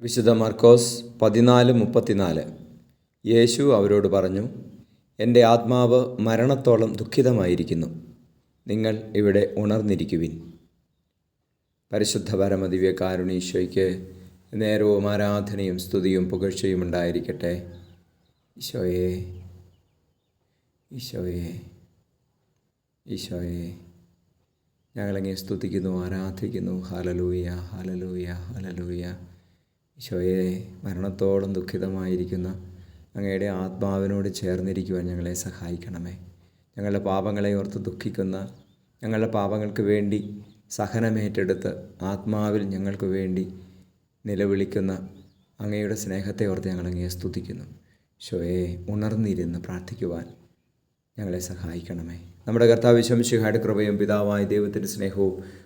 വിശുദ്ധ മർക്കോസ് പതിനാല് മുപ്പത്തിനാല്. യേശു അവരോട് പറഞ്ഞു എന്റെ ആത്മാവ് മരണത്തോളം ദുഃഖിതമായിരിക്കുന്നു. നിങ്ങൾ ഇവിടെ ഉണർന്നിരിക്കുവിൻ. പരിശുദ്ധ പരമദിവ്യ കാരുണീശോയ്ക്ക് നേരവും ആരാധനയും സ്തുതിയും പുകഴ്ചയും ഉണ്ടായിരിക്കട്ടെ. ഈശോയെ ഈശോയെ ഈശോയെ. ഞങ്ങളങ്ങനെ സ്തുതിക്കുന്നു ആരാധിക്കുന്നു. ഹാലലൂയ ഹാലലൂയ ഹാലലൂയ ഈശോയെ മരണത്തോളം ദുഃഖിതമായിരിക്കുന്ന അങ്ങയുടെ ആത്മാവിനോട് ചേർന്നിരിക്കുവാൻ ഞങ്ങളെ സഹായിക്കണമേ. ഞങ്ങളുടെ പാപങ്ങളെ ഓർത്ത് ദുഃഖിക്കുന്ന ഞങ്ങളുടെ പാപങ്ങൾക്ക് വേണ്ടി സഹനമേറ്റെടുത്ത് ആത്മാവിൽ ഞങ്ങൾക്ക് വേണ്ടി നിലവിളിക്കുന്ന അങ്ങയുടെ സ്നേഹത്തെ ഓർത്ത് ഞങ്ങൾ അങ്ങയെ സ്തുതിക്കുന്നു. ഈശോയെ ഉണർന്നിരുന്ന് പ്രാർത്ഥിക്കുവാൻ ഞങ്ങളെ സഹായിക്കണമേ. നമ്മുടെ കർത്താവ് ശംശിഹായുടെ കൃപയും പിതാവായ ദൈവത്തിന്റെ സ്നേഹവും